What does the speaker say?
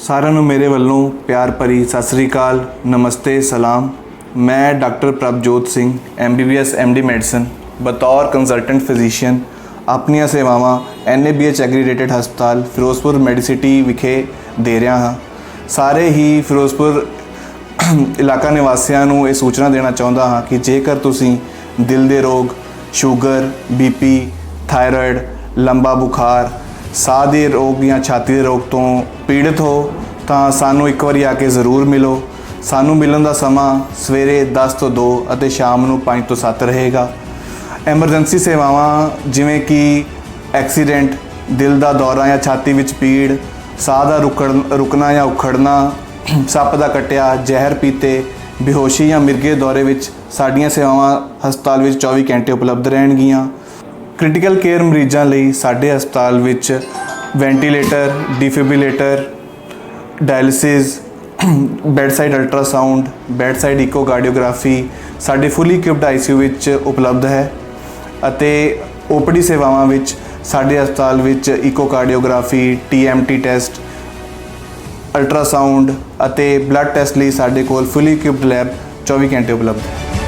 ਸਾਰਿਆਂ ਨੂੰ ਮੇਰੇ ਵੱਲੋਂ ਪਿਆਰ ਭਰੀ ਸਤਿ ਸ੍ਰੀ ਅਕਾਲ, ਨਮਸਤੇ, ਸਲਾਮ। ਮੈਂ doctor Prabhjot Singh MBBS MD medicine ਬਤੌਰ ਕੰਸਲਟੈਂਟ ਫਿਜ਼ੀਸ਼ੀਅਨ ਆਪਣੀਆਂ ਸੇਵਾਵਾਂ ਐਨਏਬੀਐਚ ਐਗਰੀਡੇਟਡ ਹਸਪਤਾਲ ਫਿਰੋਜ਼ਪੁਰ ਮੈਡੀਸਿਟੀ ਵਿਖੇ ਦੇ ਰਿਹਾ ਹਾਂ। ਸਾਰੇ ਹੀ ਫਿਰੋਜ਼ਪੁਰ ਇਲਾਕਾ ਨਿਵਾਸੀਆਂ ਨੂੰ ਇਹ ਸੂਚਨਾ ਦੇਣਾ ਚਾਹੁੰਦਾ ਹਾਂ ਕਿ ਜੇਕਰ ਤੁਸੀਂ ਦਿਲ ਦੇ ਰੋਗ, ਸ਼ੂਗਰ ਬੀਪੀ ਥਾਇਰਾਇਡ ਲੰਬਾ ਬੁਖਾਰ ਸਾਹ ਦੇ ਰੋਗ ਜਾਂ ਛਾਤੀ ਦੇ ਰੋਗ ਤੋਂ ਪੀੜਤ ਹੋ, ਤਾਂ ਸਾਨੂੰ ਇੱਕ ਵਾਰੀ ਆ ਕੇ ਜ਼ਰੂਰ ਮਿਲੋ। ਸਾਨੂੰ ਮਿਲਣ ਦਾ ਸਮਾਂ ਸਵੇਰੇ 10 ਤੋਂ 2 ਅਤੇ ਸ਼ਾਮ ਨੂੰ 5 ਤੋਂ 7 ਰਹੇਗਾ। ਐਮਰਜੈਂਸੀ ਸੇਵਾਵਾਂ ਜਿਵੇਂ ਕਿ ਐਕਸੀਡੈਂਟ, ਦਿਲ ਦਾ ਦੌਰਾ ਜਾਂ ਛਾਤੀ ਵਿੱਚ ਪੀੜ, ਸਾਹ ਦਾ ਰੁਕਣ, ਰੁਕਣਾ ਜਾਂ ਉਖੜਨਾ, ਸੱਪ ਦਾ ਕੱਟਿਆ, ਜ਼ਹਿਰ ਪੀਤੇ, ਬੇਹੋਸ਼ੀ ਜਾਂ ਮਿਰਗੇ ਦੌਰੇ ਵਿੱਚ ਸਾਡੀਆਂ ਸੇਵਾਵਾਂ ਹਸਪਤਾਲ ਵਿੱਚ 24 ਘੰਟੇ ਉਪਲਬਧ ਰਹਿਣਗੀਆਂ। ਕ੍ਰਿਟੀਕਲ ਕੇਅਰ ਮਰੀਜ਼ਾਂ ਲਈ ਸਾਡੇ ਹਸਪਤਾਲ ਵਿੱਚ ventilator defibrillator dialysis bedside ultrasound bedside echocardiography ਸਾਡੇ ਫੁੱਲੀ ਇਕਵਿਪਡ ਆਈਸੀਯੂ ਵਿੱਚ ਉਪਲਬਧ ਹੈ ਅਤੇ ਓਪੀਡੀ ਸੇਵਾਵਾਂ ਵਿੱਚ ਸਾਡੇ ਹਸਪਤਾਲ ਵਿੱਚ ਇਕੋਕਾਰਡੀਓਗ੍ਰਾਫੀ ਟੀਐਮਟੀ ਟੈਸਟ ਅਲਟਰਾਸਾਊਂਡ ਅਤੇ ਬਲੱਡ ਟੈਸਟ ਲਈ ਸਾਡੇ ਕੋਲ ਫੁੱਲੀ ਇਕਵਿਪਡ ਲੈਬ 24 ਘੰਟੇ ਉਪਲਬਧ ਹੈ।